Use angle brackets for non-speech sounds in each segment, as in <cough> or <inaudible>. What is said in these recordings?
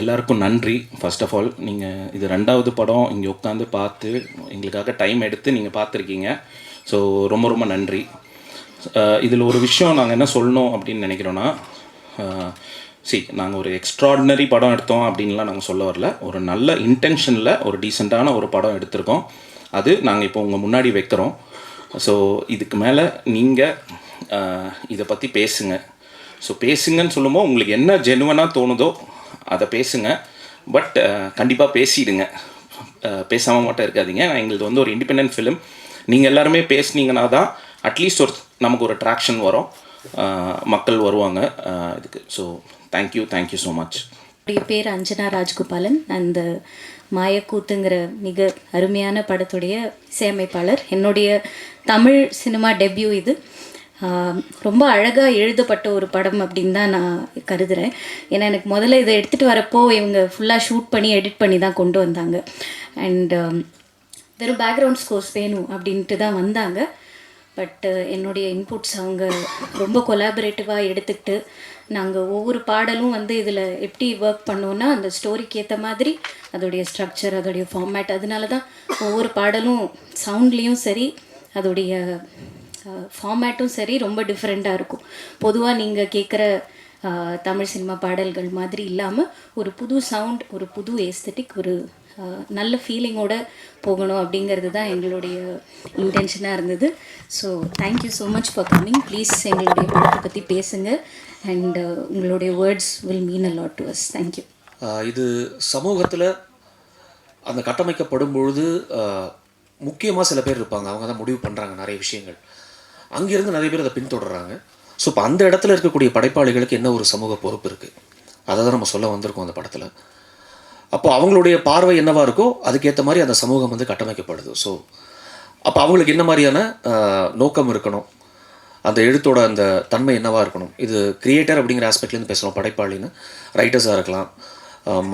எல்லாருக்கும் நன்றி. First of all நீங்கள் இது ரெண்டாவது படம் இங்கே உட்காந்து பார்த்து எங்களுக்காக டைம் எடுத்து நீங்கள் பார்த்துருக்கீங்க. ஸோ ரொம்ப ரொம்ப நன்றி. இதில் ஒரு விஷயம் நாங்கள் என்ன சொல்லணும் அப்படின்னு நினைக்கிறோன்னா சி நாங்கள் ஒரு எக்ஸ்ட்ராடினரி படம் எடுத்தோம் அப்படின்லாம் நாங்கள் சொல்ல வரல. ஒரு நல்ல இன்டென்ஷனில் ஒரு டீசெண்டான ஒரு படம் எடுத்திருக்கோம். அது நாங்கள் இப்போ உங்கள் முன்னாடி வைக்கிறோம். ஸோ இதுக்கு மேலே நீங்கள் இதை பற்றி பேசுங்க. ஸோ பேசுங்கன்னு சொல்லும்போது உங்களுக்கு என்ன ஜெனுவனாக தோணுதோ அதை பேசுங்க. பட் uh, கண்டிப்பாக பேசிடுங்க. Uh, பேசாமல் மட்டும் இருக்காதிங்க. நான் எங்களுக்கு வந்து ஒரு இண்டிபெண்ட் ஃபிலிம் நீங்கள் எல்லாருமே பேசுனீங்கன்னா தான் அட்லீஸ்ட் ஒரு நமக்கு ஒரு அட்ராக்ஷன் வரும். Uh, மக்கள் வருவாங்க. இதுக்கு. So thank you thank you so much என்னுடைய பேர் அஞ்சனா ராஜ்கோபாலன். அந்த மாயக்கூத்துங்கிற மிக அருமையான படத்துடைய இசையமைப்பாளர். என்னுடைய தமிழ் சினிமா டெபியூ இது. ரொம்ப அழகாக எழுதப்பட்ட ஒரு படம் அப்படின்னு தான் நான் கருதுகிறேன் ஏன்னா எனக்கு முதல்ல இதை எடுத்துகிட்டு வரப்போ இவங்க ஃபுல்லாக ஷூட் பண்ணி எடிட் பண்ணி தான் கொண்டு வந்தாங்க. அண்ட் வெறும் பேக்ரவுண்ட் ஸ்கோர்ஸ் வேணும் அப்படின்ட்டு தான் வந்தாங்க. பட் uh, என்னுடைய இன்புட்ஸ் அவங்க ரொம்ப கொலாபரேட்டிவாக எடுத்துக்கிட்டு நாங்கள் ஒவ்வொரு பாடலும் வந்து இதில் எப்படி ஒர்க் பண்ணோன்னா அந்த ஸ்டோரிக்கு ஏற்ற மாதிரி அதோடைய ஸ்ட்ரக்சர் அதோடைய ஃபார்மேட் அதனால தான் ஒவ்வொரு பாடலும் சவுண்ட்லேயும் சரி அதோடைய ஃபார்மேட்டும் சரி ரொம்ப டிஃப்ரெண்ட்டாக இருக்கும். பொதுவாக நீங்கள் கேட்குற தமிழ் சினிமா பாடல்கள் மாதிரி இல்லாமல் ஒரு புது சவுண்ட் ஒரு புது ஏஸ்தட்டிக் ஒரு நல்ல ஃபீலிங்கோட போகணும் அப்படிங்கிறது தான் எங்களுடைய இன்டென்ஷனாக இருந்தது. So thank you so much for coming please எங்களுடைய படத்தை பற்றி பேசுங்க. அண்ட் உங்களுடைய words will mean a lot to us thank you இது சமூகத்தில் அந்த கட்டமைக்கப்படும் பொழுது முக்கியமாக சில பேர் இருப்பாங்க. அவங்க தான் முடிவு பண்ணுறாங்க நிறைய விஷயங்கள். அங்கேருந்து நிறைய பேர் அதை பின்தொடர்றாங்க. ஸோ இப்போ அந்த இடத்துல இருக்கக்கூடிய படைப்பாளிகளுக்கு என்ன ஒரு சமூக பொறுப்பு இருக்குது அதை தான் நம்ம சொல்ல வந்திருக்கோம் அந்த படத்தில். அப்போ அவங்களுடைய பார்வை என்னவாக இருக்கோ அதுக்கேற்ற மாதிரி அந்த சமூகம் வந்து கட்டமைக்கப்படுது. ஸோ அப்போ அவங்களுக்கு என்ன மாதிரியான நோக்கம் இருக்கணும்? அந்த எழுத்தோட அந்த தன்மை என்னவாக இருக்கணும்? இது கிரியேட்டர் அப்படிங்கிற ஆஸ்பெக்ட்லேருந்து பேசுகிறோம் படைப்பாளின்னு ரைட்டர்ஸாக இருக்கலாம்.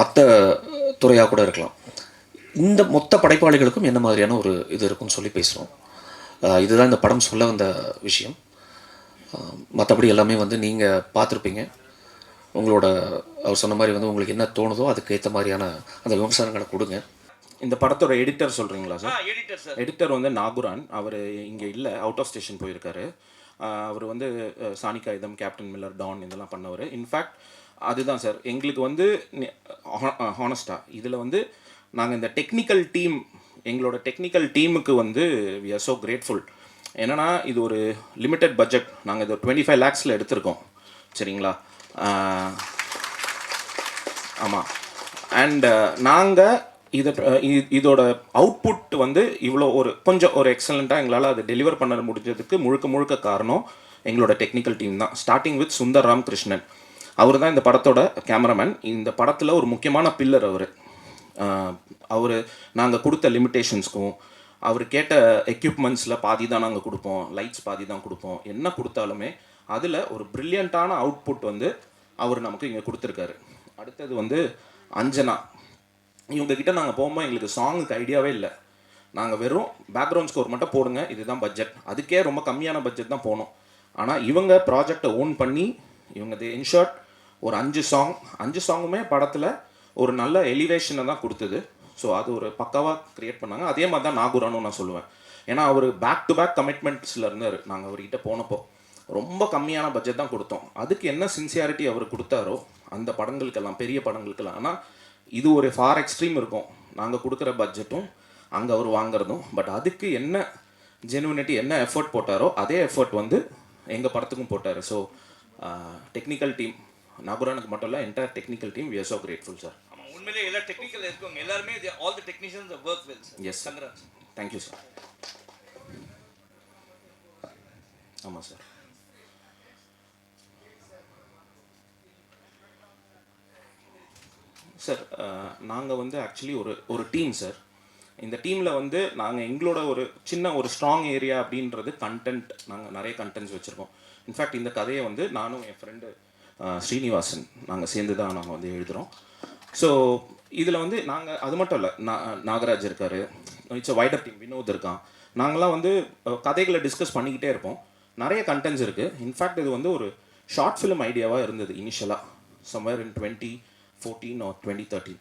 மற்ற துறையாக கூட இருக்கலாம். இந்த மொத்த படைப்பாளிகளுக்கும் என்ன மாதிரியான ஒரு இது இருக்கும்னு சொல்லி பேசுகிறோம் இதுதான் இந்த படம் சொல்ல வந்த விஷயம். மற்றபடி எல்லாமே வந்து நீங்கள் பார்த்துருப்பீங்க. உங்களோட அவர் சொன்ன மாதிரி வந்து உங்களுக்கு என்ன தோணுதோ அதுக்கு ஏற்ற மாதிரியான அந்த விமர்சனங்களை கொடுங்க. இந்த படத்தோட எடிட்டர் சொல்கிறீங்களா சார்? Editor sir. எடிட்டர் வந்து நாகுரான். அவர் இங்கே இல்லை அவுட் ஆஃப் ஸ்டேஷன் போயிருக்காரு. அவர் வந்து அஹ், சாணி காகிதம் கேப்டன் மில்லர் டான் இதெல்லாம் பண்ணவர். இன்ஃபேக்ட் அதுதான் சார். எங்களுக்கு வந்து ஹானஸ்டாக இதில் வந்து நாங்கள் இந்த டெக்னிக்கல் டீம் எங்களோட டெக்னிக்கல் டீமுக்கு வந்து வி ஆர் ஸோ கிரேட்ஃபுல் என்னென்னா இது ஒரு லிமிட்டட் பட்ஜெட் நாங்கள் இது டுவெண்ட்டி ஃபைவ் லேக்ஸில் எடுத்திருக்கோம். சரிங்களா? ஆமாம் அண்ட் நாங்கள் இதை இதோட அவுட்புட் வந்து இவ்வளோ ஒரு கொஞ்சம் ஒரு எக்ஸலண்ட்டாக எங்களால் அதை டெலிவர் பண்ண முடிஞ்சதுக்கு முழுக்க முழுக்க காரணம் எங்களோட டெக்னிக்கல் டீம் தான். ஸ்டார்டிங் வித் சுந்தர் ராம் கிருஷ்ணன் அவர் தான் இந்த படத்தோட கேமராமேன் இந்த படத்தில் ஒரு முக்கியமான பில்லர் அவர். அவர் நாங்கள் கொடுத்த லிமிட்டேஷன்ஸ்க்கும் அவர் கேட்ட எக்யூப்மெண்ட்ஸில் பாதி தான் நாங்கள் கொடுப்போம் லைட்ஸ் பாதி தான் கொடுப்போம். என்ன கொடுத்தாலுமே அதில் ஒரு ப்ரில்லியண்ட்டான அவுட்புட் வந்து அவர் நமக்கு இங்கே கொடுத்துருக்காரு. அடுத்தது வந்து அஞ்சனா. இவங்ககிட்ட நாங்கள் போகும்போது எங்களுக்கு சாங்குக்கு ஐடியாவே இல்லை. நாங்கள் வெறும் பேக்ரவுண்ட் ஸ்கோர் மட்டும் போடுங்க இதுதான் பட்ஜெட் அதுக்கே ரொம்ப கம்மியான பட்ஜெட் தான் போனோம். ஆனால் இவங்க ப்ராஜெக்டை ஓன் பண்ணி இவங்க தே இன்ஷார்ட் ஒரு அஞ்சு சாங் அஞ்சு சாங்குமே படத்தில் ஒரு நல்ல எலிவேஷனை தான் கொடுத்தது. ஸோ அது ஒரு பக்காவாக க்ரியேட் பண்ணாங்க. அதே மாதிரி தான் நாகூரானும் நான் சொல்லுவேன். ஏன்னா அவர் பேக் டு பேக் கமிட்மெண்ட்ஸில் இருந்தார். நாங்கள் அவர்கிட்ட போனப்போ ரொம்ப கம்மியான பட்ஜெட் தான் கொடுத்தோம். அதுக்கு என்ன சின்சியாரிட்டி அவர் கொடுத்தாரோ அந்த படங்களுக்கெல்லாம் பெரிய படங்களுக்கெல்லாம். ஆனால் இது ஒரு ஃபார் எக்ஸ்ட்ரீம் இருக்கும். நாங்கள் கொடுக்குற பட்ஜெட்டும் அங்கே அவர் வாங்குறதும். பட் அதுக்கு என்ன ஜெனுவினிட்டி என்ன எஃபர்ட் போட்டாரோ அதே எஃபர்ட் வந்து எங்கள் படத்துக்கும் போட்டார். ஸோ டெக்னிக்கல் டீம் நபுரானுக்கு மட்டும் இல்லை entire technical team we are so grateful sir உண்மையிலே எல்லா டெக்னிக்கல் இருக்கவங்க எல்லாருமே all the technicians work well S Gangaraj thank you sir ஆமாம் சார் சார் நாங்கள் வந்து ஆக்சுவலி ஒரு ஒரு டீம் சார் இந்த டீமில் வந்து நாங்கள் எங்களோட ஒரு சின்ன ஒரு ஸ்ட்ராங் ஏரியா அப்படின்றது கண்டென்ட் நாங்கள் நிறைய கண்டென்ட்ஸ் வச்சுருக்கோம். இன்ஃபேக்ட் இந்த கதையை வந்து நானும் என் ஃப்ரெண்டு ஸ்ரீனிவாசன் நாங்கள் சேர்ந்து தான் நாங்கள் வந்து எழுதுகிறோம் ஸோ இதில் வந்து நாங்கள் அது மட்டும் இல்லை நாகராஜ் இருக்கார் இட்ஸ் வைடர் டீம் வினோத் இருக்கான் நாங்களாம் வந்து கதைகளை டிஸ்கஸ் பண்ணிக்கிட்டே இருப்போம். நிறைய கண்டென்ட்ஸ் இருக்குது இன்ஃபேக்ட் இது வந்து ஒரு ஷார்ட் ஃபிலிம் ஐடியாவாக இருந்தது இனிஷியலாக somewhere in twenty fourteen or twenty thirteen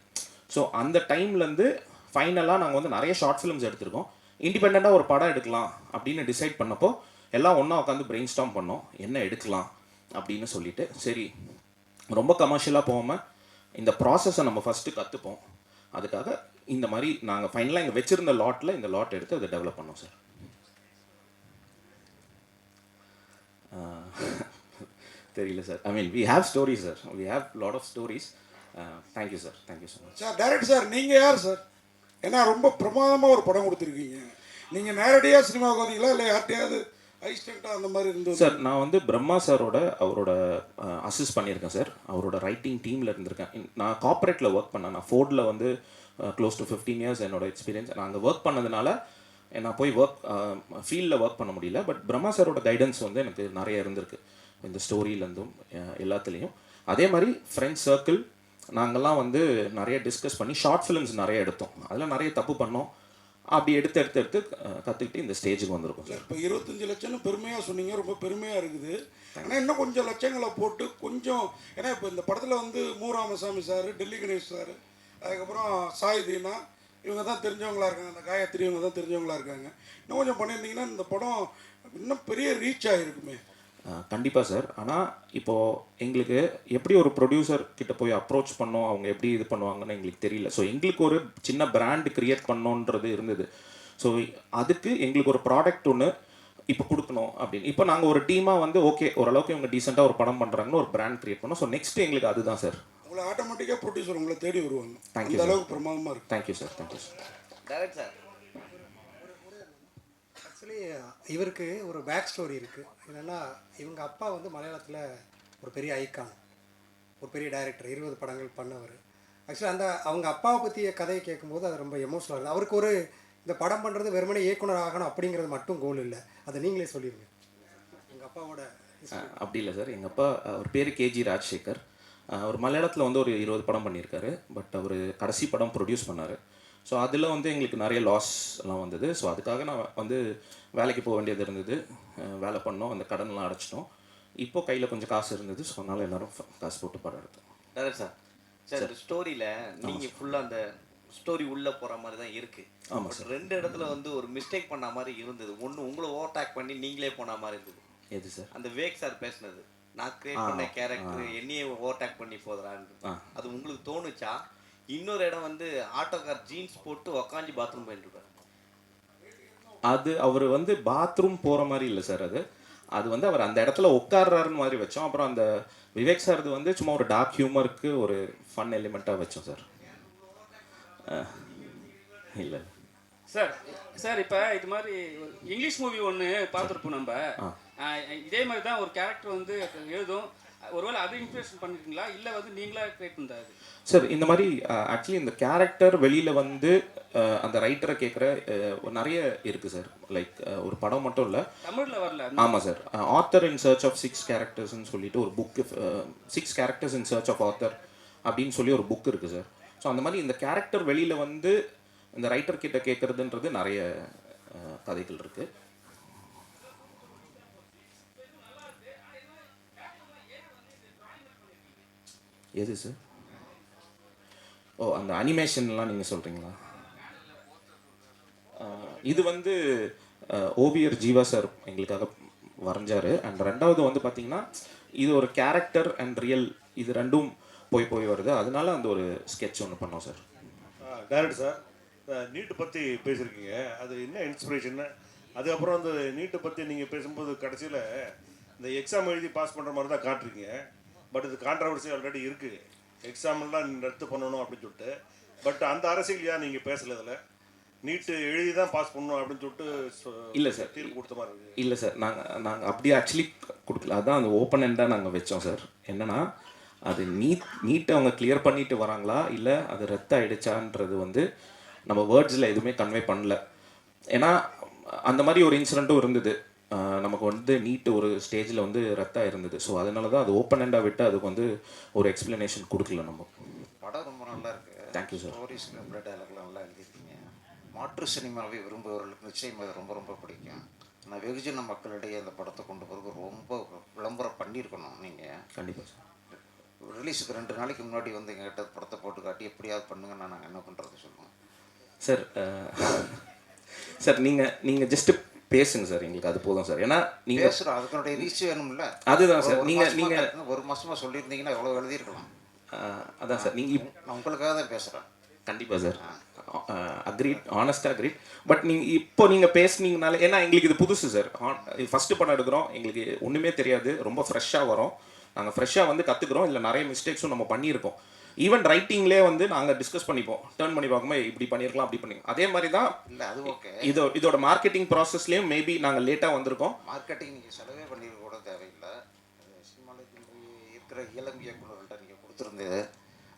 so அந்த டைம்லேருந்து ஃபைனலாக நாங்கள் வந்து நிறைய ஷார்ட் ஃபிலிம்ஸ் எடுத்திருக்கோம். இண்டிபெண்ட்டாக ஒரு படம் எடுக்கலாம் அப்படின்னு டிசைட் பண்ணப்போ எல்லாம் ஒன்றா உட்காந்து பிரெயின் ஸ்டாம் பண்ணோம். என்ன எடுக்கலாம் அப்படின்னு சொல்லிட்டு சரி ரொம்ப கமர்ஷியலாக போகாமல் இந்த ப்ராசஸை நம்ம ஃபஸ்ட்டு கற்றுப்போம் அதுக்காக இந்த மாதிரி நாங்கள் ஃபைனலாக இங்கே வச்சுருந்த லாட்டில் இந்த லாட் எடுத்து அதை டெவலப் பண்ணோம் சார் தெரியல sir I mean we have stories sir we have lot of stories thank you sir thank you so much sir direct sir நீங்கள் யார் சார் ஏன்னா ரொம்ப பிரமாதமாக ஒரு படம் கொடுத்துருக்கீங்க. நீங்கள் நேரடியாக சினிமாவுக்கு வந்தீங்களா? இல்லை யார்கிட்டையாவது அசிஸ்டண்ட்டாக அந்த மாதிரி இருந்தது. சார் நான் வந்து பிரம்மா சாரோட அவரோட அசிஸ்ட் பண்ணியிருக்கேன் சார் அவரோட ரைட்டிங் டீமில் இருந்திருக்கேன். இன்- நான் கார்ப்பரேட்டில் ஒர்க் பண்ணேன். நான் ஃபோர்டில் வந்து க்ளோஸ் டு ஃபிஃப்டீன் இயர்ஸ் என்னோட எக்ஸ்பீரியன்ஸ் நான் அங்கே ஒர்க் பண்ணதுனால நான் போய் ஒர்க் ஃபீல்டில் ஒர்க் பண்ண முடியல. பட் பிரம்மா சாரோட கைடன்ஸ் வந்து எனக்கு நிறைய இருந்திருக்கு. இந்த ஸ்டோரியிலேருந்தும் எல்லாத்துலேயும். அதே மாதிரி ஃப்ரெண்ட்ஸ் சர்க்கிள் நாங்கள்லாம் வந்து நிறைய டிஸ்கஸ் பண்ணி ஷார்ட் ஃபிலிம்ஸ் நிறைய எடுத்தோம். அதில் நிறைய தப்பு பண்ணோம். அப்படி எடுத்து எடுத்து எடுத்து கற்றுக்கிட்டு இந்த ஸ்டேஜுக்கு வந்திருக்கோம் சார். இப்போ இருபத்தஞ்சு லட்சம்னு பெருமையாக சொன்னீங்க. ரொம்ப பெருமையாக இருக்குது. ஆனால் இன்னும் கொஞ்சம் லட்சங்களை போட்டு கொஞ்சம் ஏன்னா இப்போ இந்த படத்தில் வந்து மு ராமசாமி சார் டெல்லி கணேஷ் சார் அதுக்கப்புறம் சாய் தீனா இவங்க தான் தெரிஞ்சவங்களா இருக்காங்க. அந்த காயத்ரி இவங்க தான் தெரிஞ்சவங்களா இருக்காங்க. இன்னும் கொஞ்சம் பண்ணியிருந்தீங்கன்னா இந்த படம் இன்னும் பெரிய ரீச் ஆகிருக்குமே கண்டிப்பாக சார். ஆனால் இப்போது எங்களுக்கு எப்படி ஒரு ப்ரொடியூசர் கிட்ட போய் அப்ரோச் பண்ணோம் அவங்க எப்படி இது பண்ணுவாங்கன்னு எங்களுக்கு தெரியல. ஸோ எங்களுக்கு ஒரு சின்ன பிராண்ட் கிரியேட் பண்ணோன்றது இருந்தது. ஸோ அதுக்கு எங்களுக்கு ஒரு ப்ராடக்ட் ஒன்று இப்போ கொடுக்கணும் அப்படின்னு. இப்போ நாங்கள் ஒரு டீமாக வந்து ஓகே ஓரளவுக்கு இவங்க டீசெண்டாக ஒரு படம் பண்ணுறாங்கன்னு ஒரு பிராண்ட் கிரியேட் பண்ணோம். ஸோ நெக்ஸ்ட் எங்களுக்கு அதுதான் சார். உங்களை ஆட்டோமேட்டிக்காக ப்ரொடியூசர் உங்களை தேடி வருவாங்க. Sir. அளவுக்கு பிரமாதமாக இருக்கு. Thank you sir thank you sir direct sir actually இவருக்கு ஒரு பேக் ஸ்டோரி இருக்குது என்னென்னா இவங்க அப்பா வந்து மலையாளத்தில் ஒரு பெரிய ஐக்கான் ஒரு பெரிய டைரக்டர் இருபது படங்கள் பண்ணவர். ஆக்சுவலி அந்த அவங்க அப்பாவை பற்றிய கதையை கேட்கும்போது அது ரொம்ப எமோஷனலாக இருந்தது. அவருக்கு ஒரு இந்த படம் பண்ணுறது வெறுமனே இயக்குனர் ஆகணும் அப்படிங்கிறது மட்டும் கோல் இல்லை. அதை நீங்களே சொல்லிடுங்க எங்கள் அப்பாவோட அப்படி இல்லை சார். எங்கள் அப்பா அவர் பேர் கேஜி ராஜசேகர். அவர் மலையாளத்தில் வந்து ஒரு இருபது படம் பண்ணியிருக்காரு. பட் அவர் கடைசி படம் ப்ரொடியூஸ் பண்ணார். ஸோ அதில் வந்து எங்களுக்கு நிறைய லாஸ் எல்லாம் வந்தது. ஸோ அதுக்காக நான் வந்து வேலைக்கு போக வேண்டியது இருந்தது. வேலை பண்ணோம். அந்த கடன்லாம் அடைச்சிட்டோம். இப்போ கையில் கொஞ்சம் காசு இருந்தது. ஸோ அதனால் எல்லாரும் காசு போட்டு படம் எடுத்தோம். சார் சார் ஸ்டோரியில நீங்க ஃபுல்லா அந்த ஸ்டோரி உள்ள போற மாதிரி தான் இருக்கு. ஆமா But ரெண்டு இடத்துல வந்து ஒரு மிஸ்டேக் பண்ண மாதிரி இருந்தது. ஒண்ணு உங்களை ஓவர்டேக் பண்ணி நீங்களே போன மாதிரி இருந்தது. எது சார் அந்த வேக் சார் பேசுனது. நான் கிரியேட் பண்ண கேரக்டர் என்னையே ஓவர்டேக் பண்ணி போதுறான்னு. அது உங்களுக்கு தோணுச்சா? இன்னொரு இடம் வந்து ஆட்டோகார் ஜீன்ஸ் போட்டு உக்காஞ்சி பாத்ரூம் போயிட்டு இருப்பாரு அது அவர் வந்து பாத்ரூம் போகிற மாதிரி இல்லை சார் அது. அது வந்து அவர் அந்த இடத்துல உட்கார்றாருன்னு மாதிரி வச்சோம். அப்புறம் அந்த விவேக் சார் இது வந்து சும்மா ஒரு டார்க் ஹியூமருக்கு ஒரு ஃபன் எலிமெண்ட்டாக வச்சோம் சார் இல்லை. சார் சார் இப்போ இது மாதிரி ஒரு இங்கிலீஷ் மூவி ஒன்று பார்த்துருப்போம் நம்ம இதே மாதிரி தான் ஒரு கேரக்டர் வந்து எழுதும். ஒருவேளை அது இன்ஸ்பிரேஷன் பண்ணிருக்கீங்களா இல்லை வந்து நீங்களா கிரியேட் பண்ணுறாரு சார் இந்த மாதிரி ஆக்சுவலி இந்த கேரக்டர் வெளியில் வந்து அந்த ரைட்டரை கேட்குற நிறைய இருக்குது சார் லைக் ஒரு படம் மட்டும் இல்லை. தமிழில் வரல. ஆமாம் sir author in search of six கேரக்டர்ஸ்னு சொல்லிட்டு ஒரு book six characters in search of author அப்படின்னு சொல்லி ஒரு புக் இருக்குது சார் ஸோ அந்த மாதிரி இந்த கேரக்டர் வெளியில் வந்து இந்த ரைட்டர் கிட்ட கேட்குறதுன்றது நிறைய கதைகள் இருக்குது எது சார் ஓ அந்த அனிமேஷன்லாம் நீங்கள் சொல்கிறீங்களா இது வந்து ஓவியர் ஜீவா சார் எங்களுக்காக வரைஞ்சார். அண்ட் ரெண்டாவது வந்து பார்த்தீங்கன்னா இது ஒரு கேரக்டர் அண்ட் ரியல் இது ரெண்டும் போய் போய் வருது. அதனால அந்த ஒரு ஸ்கெட்ச் ஒன்று பண்ணோம் சார் டைரக்ட் சார் நீட்டு பற்றி பேசியிருக்கீங்க அது என்ன இன்ஸ்பிரேஷன் அதுக்கப்புறம் அந்த நீட்டை பற்றி நீங்கள் பேசும்போது கடைசியில் இந்த எக்ஸாம் எழுதி பாஸ் பண்ணுற மாதிரி தான் காட்டுறீங்க பட் இது கான்ட்ரவர்சி ஆல்ரெடி இருக்குது எக்ஸாம்லாம் ரத்து பண்ணணும் அப்படின்னு சொல்லிட்டு. பட் அந்த அரசியல் ஏன் நீங்கள் பேசல இதில் நீட்டு எழுதி தான் பாஸ் பண்ணணும் அப்படின்னு சொல்லிட்டு இல்ல sir. தீர்ப்பு கொடுத்த மாதிரி இருக்குது இல்லை சார். நாங்கள் நாங்கள் அப்படியே ஆக்சுவலி கொடுக்கல. அதான் அந்த ஓப்பன் எண்டாக நாங்கள் வச்சோம் சார். என்னன்னா அது நீட் நீட்டை அவங்க கிளியர் பண்ணிட்டு வராங்களா? இல்லை அது ரத்து ஆயிடுச்சான்றது வந்து நம்ம வேர்ட்ஸில் எதுவுமே கன்வே பண்ணல. ஏன்னா அந்த மாதிரி ஒரு இன்சிடெண்ட்டும் இருந்தது. நமக்கு வந்து நீட் ஒரு ஸ்டேஜில் வந்து ரத்தாக இருந்தது ஸோ அதனால தான் அது ஓப்பன் எண்டாக விட்டு அதுக்கு வந்து ஒரு எக்ஸ்பிளனேஷன் கொடுக்கல நம்ம. படம் ரொம்ப நல்லா இருக்கு. Thank you, sir. Story screen play டயலாக்லாம் நல்லா எழுதியிருக்கீங்க. மாற்று சினிமாவை விரும்புபவர்களுக்கு நிச்சயம் அது ரொம்ப ரொம்ப பிடிக்கும். ஆனால் வெகுஜன மக்களிடையே அந்த படத்தை கொண்டு போகிறது ரொம்ப விளம்பரம் பண்ணியிருக்கணும் நீங்கள் கண்டிப்பாக சார் ரிலீஸுக்கு ரெண்டு நாளைக்கு முன்னாடி வந்து எங்ககிட்ட படத்தை போட்டு காட்டி எப்படியாவது பண்ணுங்க நான் என்ன பண்ணுறது சொல்லுவேன் சார் சார் <laughs> நீங்கள் நீங்கள் ஜஸ்ட் பேசுங்க சார் எங்களுக்கு அது போதும் சார். ஏன்னா நீங்கள் பேசுகிறோம் அதுக்குடைய ரீச் வேணும்ல. அதுதான் சார். ஒரு நீங்க- மாசமா நீங்க- கட்டுன- ஒரு மாசமாக சொல்லியிருந்தீங்கன்னா எவ்வளோ எழுதியிருக்கலாம். அதான் சார். நீங்கள் நான் உங்களுக்காக தான் பேசுகிறேன் கண்டிப்பாக சார். அக்ரீட் ஆனஸ்டாக அக்ரீட் பட் நீங்கள் இப்போ நீங்கள் பேசுனீங்கனால ஏன்னா எங்களுக்கு இது புதுசு சார். ஃபஸ்ட்டு படம் எடுக்கிறோம். எங்களுக்கு ஒன்றுமே தெரியாது. ரொம்ப ஃப்ரெஷ்ஷாக வரோம். நாங்கள் ஃப்ரெஷ்ஷாக வந்து கற்றுக்குறோம் இல்லை நிறைய மிஸ்டேக்ஸும் நம்ம பண்ணியிருக்கோம். ஈவன் ரைட்டிங்லேயே வந்து நாங்கள் டிஸ்கஸ் பண்ணிப்போம். டேர்ன் பண்ணி பார்க்கும்போது இப்படி பண்ணியிருக்கலாம் அப்படி பண்ணி அதே மாதிரி தான் இல்லை அது ஓகே இதோ இதோட மார்க்கெட்டிங் ப்ராசஸ்லேயும் மேபி நாங்கள் லேட்டாக வந்திருக்கோம். மார்க்கெட்டிங் நீங்கள் செலவே பண்ணிருக்க கூட தேவையில்லை. சினிமாவில் இருக்கிற இளம் இயக்குநர்கள்ட்ட நீங்கள் கொடுத்துருந்து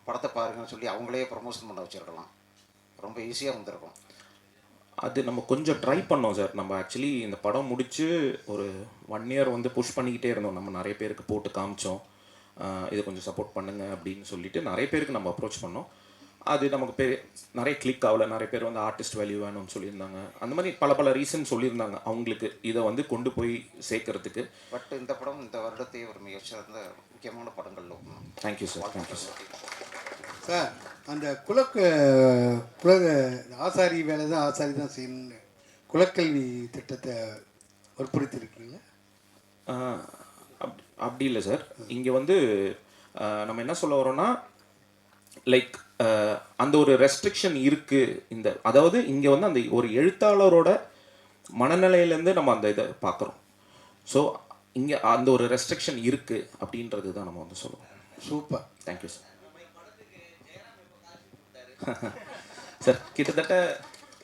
படத்தை பாருங்கன்னு சொல்லி அவங்களே ப்ரமோஷன் பண்ண வச்சிருக்கலாம். ரொம்ப ஈஸியாக வந்திருக்கும். அது நம்ம கொஞ்சம் ட்ரை பண்ணோம் சார் நம்ம ஆக்சுவலி இந்த படம் முடிச்சு ஒரு ஒன் இயர் வந்து புஷ் பண்ணிக்கிட்டே இருந்தோம். நம்ம நிறைய பேருக்கு போட்டு காமிச்சோம். இது கொஞ்சம் சப்போர்ட் பண்ணுங்க அப்படின்னு சொல்லிட்டு நிறைய பேருக்கு நம்ம அப்ரோச் பண்ணோம். அது நமக்கு பே நிறைய கிளிக் ஆகல. நிறைய பேர் வந்து ஆர்டிஸ்ட் வேல்யூ வேணும்னு சொல்லியிருந்தாங்க. அந்த மாதிரி பல பல ரீசன் சொல்லியிருந்தாங்க அவங்களுக்கு. இதை வந்து கொண்டு போய் சேர்க்கறதுக்கு. பட் இந்த படம் இந்த வருடத்தை ஒரு மிகச்சிறந்த முக்கியமான படங்களில் ஒன்று thank you sir thank you sir sir அந்த குலக்கு குல ஆசாரி வேலை தான் ஆசாரி தான் செய்யணும்னு குலக்கல்வி திட்டத்தை அப்- அப்படி இல்லை சார் இங்கே வந்து நம்ம என்ன சொல்ல வரோம்னா லைக் அந்த ஒரு ரெஸ்ட்ரிக்ஷன் இருக்கு. இந்த அதாவது இங்கே வந்து அந்த ஒரு எழுத்தாளரோட மனநிலையிலேருந்து நம்ம அந்த இதை பார்க்குறோம் ஸோ இங்கே அந்த ஒரு ரெஸ்ட்ரிக்ஷன் இருக்கு அப்படின்றது தான் நம்ம வந்து சொல்லுவோம் சூப்பர் தேங்க்யூ சார் சார் கிட்டத்தட்ட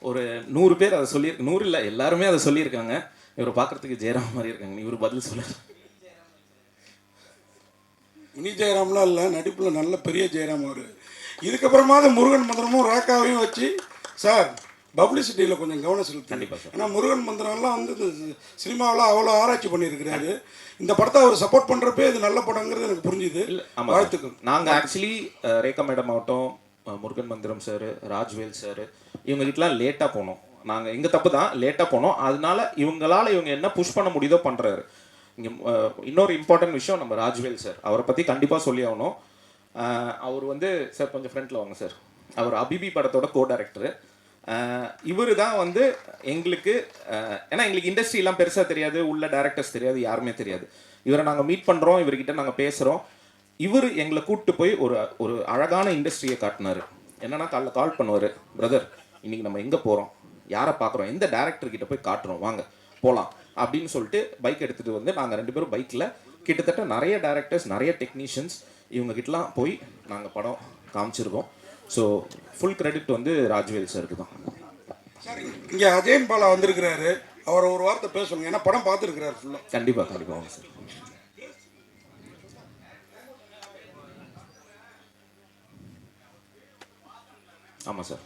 ஒரு நூறு பேர் அதை சொல்லி நூறு இல்லை எல்லாருமே அதை சொல்லியிருக்காங்க இவர் பார்க்கறதுக்கு ஜெயராம் மாதிரி இருக்காங்க. இவர் பதில் சொல்ல மினி ஜெயராம்லாம் இல்லை. நடிப்பில் நல்ல பெரிய ஜெயராம் அவர். இதுக்கப்புறமா அந்த முருகன் மந்திரமும் ரேக்காவையும் வச்சு சார் பப்ளிசிட்டியில் கொஞ்சம் கவனம் செலுத்து. ஏன்னா முருகன் மந்திரம்லாம் வந்து சினிமாவில் அவ்வளோ ஆராய்ச்சி பண்ணியிருக்கிறாரு. இந்த படத்தை அவர் சப்போர்ட் பண்ணுறப்பே இது நல்ல படங்கிறது எனக்கு புரிஞ்சுது. வாழ்த்துக்கள். நாங்கள் ஆக்சுவலி ரேகா மேடம் ஆகட்டும் முருகன் மந்திரம் சார் ராஜ்வேல் சார் இவங்ககிட்டலாம் லேட்டாக போனோம். நாங்கள் எங்கள் தப்பு தான் லேட்டாக போனோம். அதனால இவங்களால இவங்க என்ன புஷ் பண்ண முடியுதோ பண்ணுறாரு இங்கே இன்னொரு இம்பார்ட்டன்ட் விஷயம் நம்ம ராஜ்வேல் சார். அவரை பற்றி கண்டிப்பாக சொல்லி ஆகணும். அவர் வந்து சார் கொஞ்சம் ஃப்ரண்ட்டில் வாங்க சார். அவர் அபிபி படத்தோட கோ டைரக்டரு இவர் தான் வந்து எங்களுக்கு ஏன்னா எங்களுக்கு இண்டஸ்ட்ரிலாம் பெருசாக தெரியாது உள்ள டேரக்டர்ஸ் தெரியாது யாருமே தெரியாது. இவரை நாங்கள் மீட் பண்ணுறோம் இவர்கிட்ட நாங்கள் பேசுகிறோம் இவர் எங்களை கூப்பிட்டு போய் ஒரு ஒரு அழகான இண்டஸ்ட்ரியை காட்டினார். என்னன்னா காலைல கால் பண்ணுவார் பிரதர் இன்றைக்கி நம்ம எங்கே போகிறோம் யாரை பார்க்குறோம்? எந்த டேரக்டர் கிட்ட போய் காட்டுறோம்? வாங்க போகலாம் அப்படின்னு சொல்லிட்டு பைக் எடுத்துகிட்டு வந்து நாங்கள் ரெண்டு பேரும் பைக்கில் கிட்டத்தட்ட நிறைய டேரக்டர்ஸ் நிறைய டெக்னீஷியன்ஸ் இவங்ககிட்டலாம் போய் நாங்கள் படம் காமிச்சிருக்கோம். ஸோ ஃபுல் கிரெடிட் வந்து ராஜ்வேல் சாருக்கு தான். சார் இங்கே அஜயன் பாலா வந்திருக்கிறாரு. அவரை ஒரு வார்த்தை பேசணும் ஏன்னா படம் பார்த்துருக்கிறாரு ஃபுல்லாக கண்டிப்பாக கண்டிப்பாக சார் ஆமாம் சார்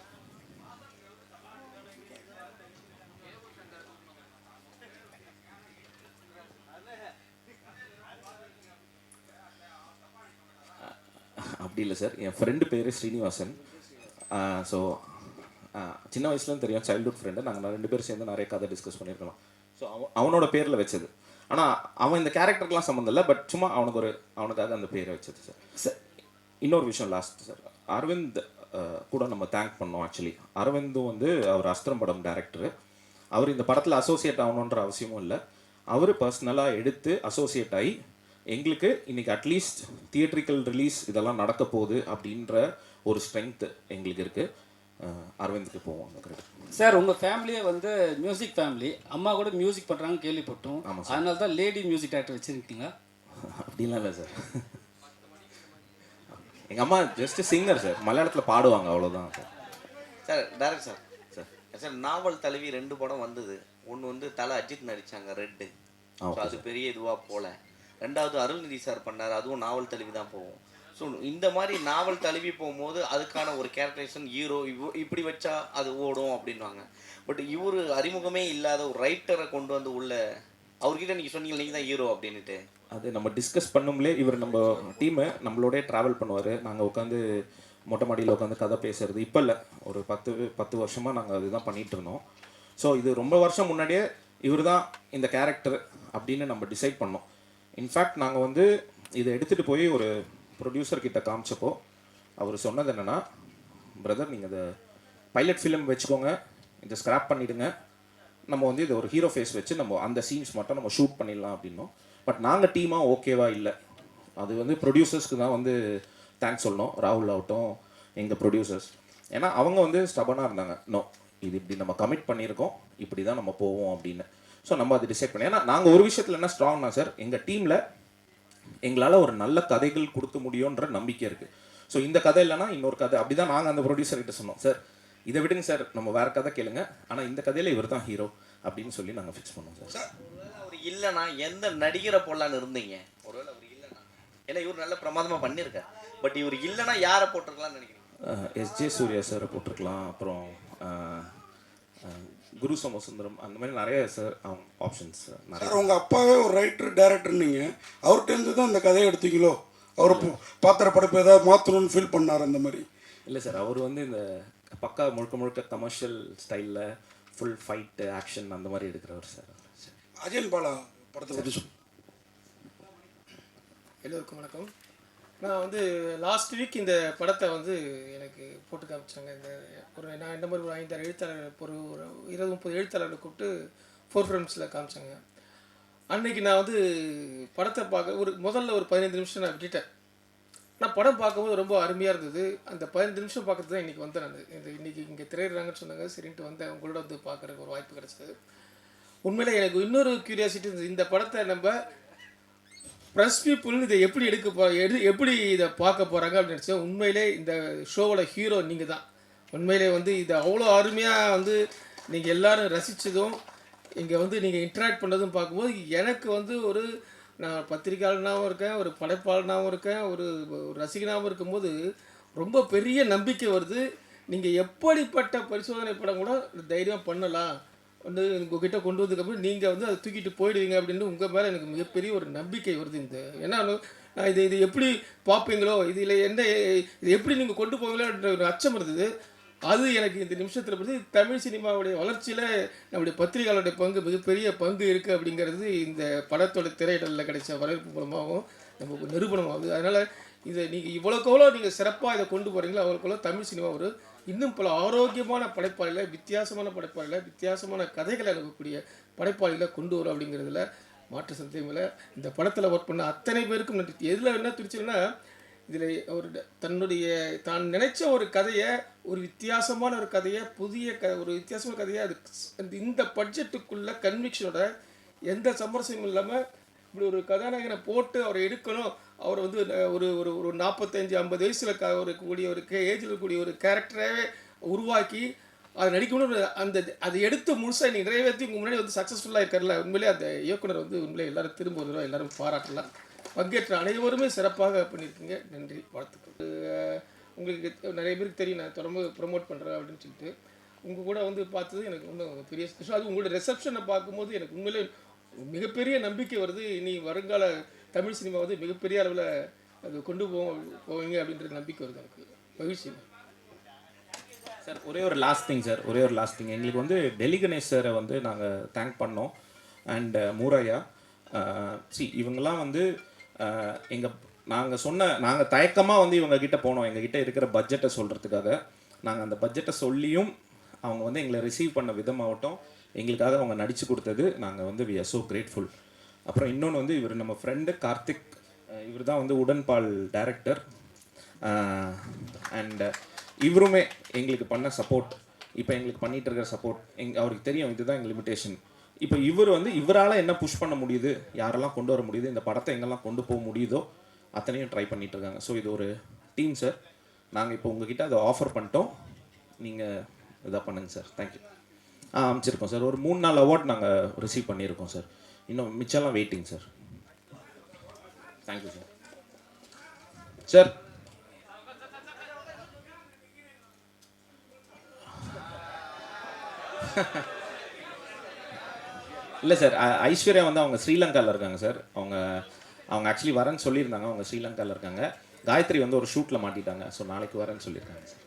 இல்லை சார். என் ஃப்ரெண்டு பேர் ஸ்ரீனிவாசன். ஸோ சின்ன வயசுலேருந்து தெரியும். சைல்ட்ஹுட் ஃப்ரெண்டு நாங்கள் ரெண்டு பேரும் சேர்ந்து நிறைய கதை டிஸ்கஸ் பண்ணியிருக்கோம் ஸோ அவன் அவனோட பேரில் வச்சது. ஆனால் அவன் இந்த கேரக்டருக்குலாம் சம்மந்தம் இல்லை பட் சும்மா அவனுக்கு ஒரு அவனுக்காக அந்த பேரை வச்சது சார். சார் இன்னொரு விஷயம் லாஸ்ட் சார். அரவிந்த் கூட நம்ம தேங்க் பண்ணோம் ஆக்சுவலி அரவிந்தும் வந்து அவர் அஸ்திரம் படம் டேரக்டர் அவர் இந்த படத்தில் அசோசியேட் ஆகணுன்ற அவசியமும் இல்லை. அவர் பர்சனலாக எடுத்து அசோசியேட் ஆகி எங்களுக்கு இன்னைக்கு அட்லீஸ்ட் தியேட்ரிக்கல் ரிலீஸ் இதெல்லாம் நடக்க போகுது அப்படின்ற ஒரு ஸ்ட்ரென்த் எங்களுக்கு இருக்குது அரவிந்துக்கு போவோம். சார் உங்கள் ஃபேமிலியே வந்து மியூசிக் ஃபேமிலி அம்மா கூட மியூசிக் பண்ணுறாங்க கேள்விப்பட்டோம். ஆமாம் அதனால தான் லேடி மியூசிக் டேரக்டர் வச்சுருக்கீங்க அப்படிலாம் இல்லை சார். எங்கள் அம்மா ஜஸ்ட் சிங்கர் சார். மலையாளத்தில் பாடுவாங்க அவ்வளோதான் sir. Sir direct sir. Sir. Sir novel தழுவி ரெண்டு படம் வந்தது. ஒன்று வந்து தலை அஜித் நடிச்சாங்க ரெட்டு. அது பெரிய இதுவாக போல. ரெண்டாவது அருள்நிதி சார் பண்ணார் அதுவும் நாவல் தழுவி தான் போகும். ஸோ இந்த மாதிரி நாவல் தழுவி போகும்போது அதுக்கான ஒரு கேரக்டரைசேஷன் ஹீரோ இவ் இப்படி வச்சா அது ஓடும் அப்படின்வாங்க பட் இவர் அறிமுகமே இல்லாத ஒரு ரைட்டரை கொண்டு வந்து உள்ள அவர்கிட்ட நீங்கள் சொன்னீங்க நீங்கள் தான் ஹீரோ அப்படின்னுட்டு. அது நம்ம டிஸ்கஸ் பண்ணும்லே இவர் நம்ம டீமு நம்மளோடய ட்ராவல் பண்ணுவார். நாங்கள் உட்காந்து மொட்டை மாடியில் உட்காந்து கதை பேசுறது. இப்போ இல்லை ஒரு பத்து பத்து வருஷமாக நாங்கள் அதுதான் பண்ணிட்டு இருந்தோம். ஸோ இது ரொம்ப வருஷம் முன்னாடியே இவர் தான் இந்த கேரக்டர் அப்படின்னு நம்ம டிசைட் பண்ணோம். இன்ஃபேக்ட் நாங்கள் வந்து இதை எடுத்துகிட்டு போய் ஒரு ப்ரொடியூசர் கிட்ட காமிச்சப்போ அவர் சொன்னது என்னென்னா பிரதர் நீங்கள் இதை பைலட் ஃபிலிம் வச்சுக்கோங்க. இதை ஸ்க்ராப் பண்ணிவிடுங்க நம்ம வந்து இதை ஒரு ஹீரோ ஃபேஸ் வச்சு நம்ம அந்த சீன்ஸ் மட்டும் நம்ம ஷூட் பண்ணிடலாம் அப்படின்னோம். பட் நாங்கள் டீமாக ஓகேவா இல்லை. அது வந்து ப்ரொடியூசர்ஸ்க்கு தான் வந்து தேங்க்ஸ் சொல்லணும். ராகுல் ஆகட்டும் எங்கள் ப்ரொடியூசர்ஸ் ஏன்னா அவங்க வந்து ஸ்டபனாக இருந்தாங்க. நோ இது இப்படி நம்ம கமிட் பண்ணியிருக்கோம். இப்படி தான் நம்ம போவோம் அப்படின்னு. ஸோ நம்ம அதை டிசைட் பண்ணி ஏன்னா நாங்கள் ஒரு விஷயத்தில் என்ன ஸ்ட்ராங்னா சார் எங்கள் டீமில் எங்களால் ஒரு நல்ல கதைகள் கொடுக்க முடியுன்ற நம்பிக்கை இருக்குது ஸோ இந்த கதை இல்லைன்னா இன்னொரு கதை. அப்படி தான் நாங்கள் அந்த ப்ரொடியூசர் கிட்ட சொன்னோம். சார் இதை விடுங்க சார் நம்ம வேற கதை கேளுங்க. ஆனால் இந்த கதையில் இவர் தான் ஹீரோ அப்படின்னு சொல்லி நாங்கள் ஃபிக்ஸ் பண்ணோம் சார் அவர் இல்லைன்னா எந்த நடிகரை போடலான்னு இருந்தீங்க? ஒருவேளை அவர் இல்லைன்னா. ஏன்னா இவர் நல்ல பிரமாதமாக பண்ணியிருக்கார். பட் இவர் இல்லைன்னா யாரை போட்டிருக்கலாம்னு நினைக்கிறீங்க? எஸ்ஜே சூர்யா சாரை போட்டிருக்கலாம். அப்புறம் குரு சோமசுந்தரம் அந்த மாதிரி நிறைய சார் ஆப்ஷன்ஸ் நிறைய. சார் உங்கள் அப்பாவே ஒரு ரைட்டர் டேரக்டர் நீங்கள் அவர்கிட்டருந்து தான் இந்த கதையை எடுத்தீங்களோ? அவர் பு- பாத்திர படைப்பு ஏதாவது மாற்றணும்னு ஃபீல் பண்ணார் அந்த மாதிரி? இல்லை சார் அவர் வந்து இந்த பக்கா முழுக்க முழுக்க கமர்ஷியல் ஸ்டைலில் ஃபுல் ஃபைட்டு ஆக்ஷன் அந்த மாதிரி எடுக்கிறவர் சார் அஜயன் பாலா படத்தை பற்றி எல்லோருக்கும் வணக்கம். நான் வந்து லாஸ்ட் வீக் இந்த படத்தை வந்து எனக்கு போட்டு காமிச்சாங்க. இந்த ஒரு நான் இந்த மாதிரி ஒரு ஐந்தாறு எழுத்தாளர் ஒரு ஒரு இருபது முப்பது எழுத்தாளர்களை கூப்பிட்டு ஃபோர் ஃப்ரெண்ட்ஸில் காமிச்சாங்க. அன்னைக்கு நான் வந்து படத்தை பார்க்க ஒரு முதல்ல ஒரு பதினைந்து நிமிஷம் நான் விட்டுட்டேன். நான் படம் பார்க்கும்போது ரொம்ப அருமையாக இருந்தது. அந்த பதினஞ்சு நிமிஷம் பார்க்கறது தான் இன்றைக்கி வந்தேன் நான். இந்த இன்றைக்கி இங்கே திரையிடுறாங்கன்னு சொன்னாங்க. சரின்ட்டு வந்தேன். உங்களோட வந்து பார்க்குறதுக்கு ஒரு வாய்ப்பு கிடச்சிது. உண்மையில் எனக்கு இன்னொரு கியூரியாசிட்டி இருந்தது. இந்த படத்தை நம்ம ப்ரெஸ் பீப்புள் இதை எப்படி எடுக்க போ எடு எப்படி இதை பார்க்க போகிறாங்க அப்படின்னு நினச்சா உண்மையிலே இந்த ஷோவோட ஹீரோ நீங்கள் தான் உண்மையிலே வந்து இதை அவ்வளோ அருமையாக வந்து நீங்கள் எல்லோரும் ரசித்ததும் இங்கே வந்து நீங்கள் இன்ட்ராக்ட் பண்ணதும் பார்க்கும்போது எனக்கு வந்து ஒரு நான் பத்திரிகையாளனாகவும் இருக்கேன் ஒரு படைப்பாளனாகவும் இருக்கேன் ஒரு ரசிகனாகவும் இருக்கும்போது ரொம்ப பெரிய நம்பிக்கை வருது. நீங்கள் எப்படிப்பட்ட பரிசோதனை படம் கூட தைரியமாக பண்ணலாம். வந்து உங்ககிட்ட கொண்டு வந்ததுக்கப்புறம் நீங்கள் வந்து அதை தூக்கிட்டு போயிடுவீங்க அப்படின்னு உங்கள் மேலே எனக்கு மிகப்பெரிய ஒரு நம்பிக்கை வருது இந்த ஏன்னா நான் இது இது எப்படி பார்ப்பீங்களோ இதில் என்ன இது எப்படி நீங்கள் கொண்டு போவீங்களோன்ற ஒரு அச்சம் இருந்தது. அது எனக்கு இந்த நிமிஷத்தில் பற்றி தமிழ் சினிமாவுடைய வளர்ச்சியில் நம்முடைய பத்திரிகையாளருடைய பங்கு மிகப்பெரிய பங்கு இருக்குது அப்படிங்கிறது இந்த படத்தோட திரையிடலில் கிடைச்ச வரவேற்பு மூலமாகவும் நமக்கு நிரூபணமாகுது. அதனால் இதை நீங்கள் இவ்வளோக்கு எவ்வளோ நீங்கள் சிறப்பாக இதை கொண்டு போகிறீங்களோ அவ்வளோக்கு தமிழ் சினிமா ஒரு இன்னும் பல ஆரோக்கியமான படைப்பாளிகளை வித்தியாசமான படைப்பாளிகளை வித்தியாசமான கதைகளை அனுப்பக்கூடிய படைப்பாளிகளை கொண்டு வரும் அப்படிங்கிறதுல மாற்று சந்தேகம் இந்த படத்தில் ஒர்க் பண்ண அத்தனை பேருக்கும் நன்றி. எதில் என்ன துடிச்சதுன்னா இதில் ஒரு தன்னுடைய தான் நினைச்ச ஒரு கதையை ஒரு வித்தியாசமான ஒரு கதையை புதிய க ஒரு வித்தியாசமான கதையை அது இந்த பட்ஜெட்டுக்குள்ள கன்விக்ஷனோட எந்த சமரசமும் இல்லாமல் இப்படி ஒரு கதாநாயகனை போட்டு அவரை எடுக்கணும். அவர் வந்து ஒரு ஒரு ஒரு நாற்பத்தஞ்சு ஐம்பது வயசில் க ஒரு கூடிய ஒரு கே ஏஜில் இருக்கக்கூடிய ஒரு கேரக்டராகவே உருவாக்கி அதை நடிக்கணும்னு அந்த அதை எடுத்து முழுசாக நீங்கள் நிறைவேற்றி உங்கள் முன்னாடி வந்து சக்ஸஸ்ஃபுல்லாக இருக்கார்ல உண்மையிலே அந்த இயக்குனர் வந்து உண்மையிலே எல்லாரும் திரும்ப ஒரு எல்லாரும் பாராட்டலாம். பங்கேற்ற அனைவருமே சிறப்பாக பண்ணியிருக்கீங்க. நன்றி வாழ்த்துக்கள். உங்களுக்கு நிறைய பேருக்கு தெரியும். நான் தொடர்ந்து ப்ரொமோட் பண்ணுறேன் அப்படின்னு சொல்லிட்டு. உங்கள் கூட வந்து பார்த்தது எனக்கு ஒன்றும் பெரிய ஸ்பெஷல் அது உங்களோட ரிசப்ஷனை பார்க்கும்போது எனக்கு உண்மையிலே மிகப்பெரிய நம்பிக்கை வருது. இனி வருங்கால தமிழ் சினிமா வந்து மிகப்பெரிய அளவில் அது கொண்டு போவோம் போவீங்க அப்படின்ற நம்பிக்கை வருது எனக்கு. மகிழ்ச்சி. சார் ஒரே ஒரு லாஸ்ட் திங் சார். ஒரே ஒரு லாஸ்ட் திங் எங்களுக்கு வந்து டெல்லி கணேஷ் சாரை வந்து நாங்கள் தேங்க் பண்ணோம். அண்ட் uh, மூரையா. Uh, சி இவங்கெல்லாம் வந்து uh, எங்கள் நாங்கள் சொன்ன நாங்கள் தயக்கமாக வந்து இவங்கக்கிட்ட போனோம். எங்ககிட்ட இருக்கிற பட்ஜெட்டை சொல்கிறதுக்காக நாங்கள் அந்த பட்ஜெட்டை சொல்லியும் அவங்க வந்து எங்களை ரிசீவ் பண்ண விதமாகட்டும். எங்களுக்காக அவங்க நடித்து கொடுத்தது நாங்கள் வந்து வி ஆர் ஸோ கிரேட்ஃபுல் அப்புறம் இன்னொன்று வந்து இவர் நம்ம ஃப்ரெண்டு கார்த்திக் இவர் தான் வந்து உடன்பால் டைரக்டர் அண்ட் இவருமே எங்களுக்கு பண்ண சப்போர்ட் இப்போ எங்களுக்கு பண்ணிட்டு இருக்கிற சப்போர்ட் எங் அவருக்கு தெரியும் இதுதான் எங்கள் லிமிட்டேஷன் இப்போ இவர் வந்து இவரால் என்ன புஷ் பண்ண முடியுது யாரெல்லாம் கொண்டு வர முடியுது இந்த படத்தை எங்கெல்லாம் கொண்டு போக முடியுதோ அத்தனையும் ட்ரை பண்ணிட்டு இருக்காங்க. ஸோ இது ஒரு டீம் சார் நாங்கள் இப்போ உங்ககிட்ட அதை ஆஃபர் பண்ணிட்டோம். நீங்கள் இதாக பண்ணுங்க சார் தேங்க்யூ அமைச்சிருக்கோம் சார். ஒரு மூணு நாள் அவார்ட் நாங்கள் ரிசீவ் பண்ணியிருக்கோம் சார். இன்னும் மிச்சம்லாம் waiting sir. Thank you <laughs> sir sir இல்லை சார். ஐஸ்வர்யா வந்து அவங்க ஸ்ரீலங்காவில் இருக்காங்க சார். அவங்க அவங்க ஆக்சுவலி வரேன்னு சொல்லியிருந்தாங்க. அவங்க ஸ்ரீலங்காவில் இருக்காங்க. காயத்ரி வந்து ஒரு ஷூட்டில் மாட்டிட்டாங்க. ஸோ நாளைக்கு வரேன்னு சொல்லியிருக்காங்க சார்.